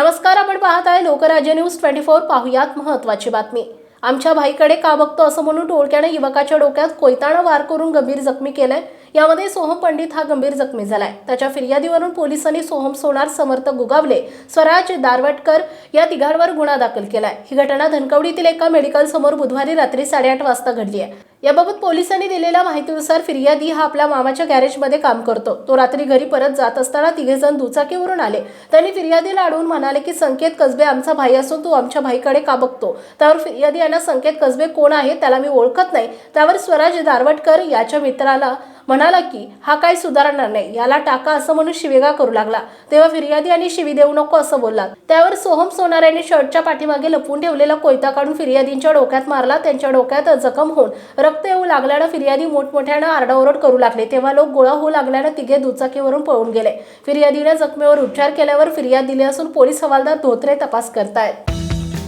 नमस्कार आपण पाहत आहे लोकराज्य न्यूज ट्वेंटी फोर. पाहुयात महत्वाची बातमी. आमच्या भाईकडे का बघतो असं म्हणून टोळक्याने युवकाच्या डोक्यात कोयताना वार करून गंभीर जखमी केलाय. यामध्ये सोहम पंडित हा गंभीर जखमी झालाय. त्याच्या फिर्यादीवरून पोलिसांनी सोहम सोनार समर्थ गुगावले स्वराज दारवटकर या तिघांवर गुन्हा दाखल केलाय. ही घटना धनकवडीतील एका मेडिकल समोर बुधवारी रात्री साडेआठ वाजता घडली आहे याबाबत पोलिसांनी दिलेल्या माहितीनुसार फिर्यादी हा आपल्या मामाच्या गॅरेजमध्ये काम करतो. तो रात्री घरी परत जात असताना तिघेजण दुचाकीवरून आले. त्यांनी फिर्यादीला अडवून म्हणाले की संकेत कसबे आमचा भाई असून तू आमच्या भाईकडे का बघतो? त्यावर फिर्यादी यांना संकेत कसबे कोण आहे त्याला मी ओळखत नाही. त्यावर स्वराज दारवटकर याच्या मित्राला म्हणाला की हा काही सुधारणार नाही. याला टाका असं म्हणून शिवेगा करू लागला. तेव्हा फिर्यादी आणि शिवी देऊ नको असं बोलला. त्यावर सोहम सोनार शर्टच्या पाठीमागे लपून ठेवलेला कोयता काढून फिर्यादींच्या डोक्यात मारला. त्यांच्या डोक्यात जखम होऊन रक्त येऊ लागल्यानं फिर्यादी मोठमोठ्यानं आरडाओरड करू लागले. तेव्हा लोक गोळा होऊ लागल्यानं तिघे दुचाकीवरून पळून गेले. फिर्यादीने जखमेवर उपचार केल्यावर फिर्याद दिली असून पोलीस हवालदार धोत्रे तपास करतायत.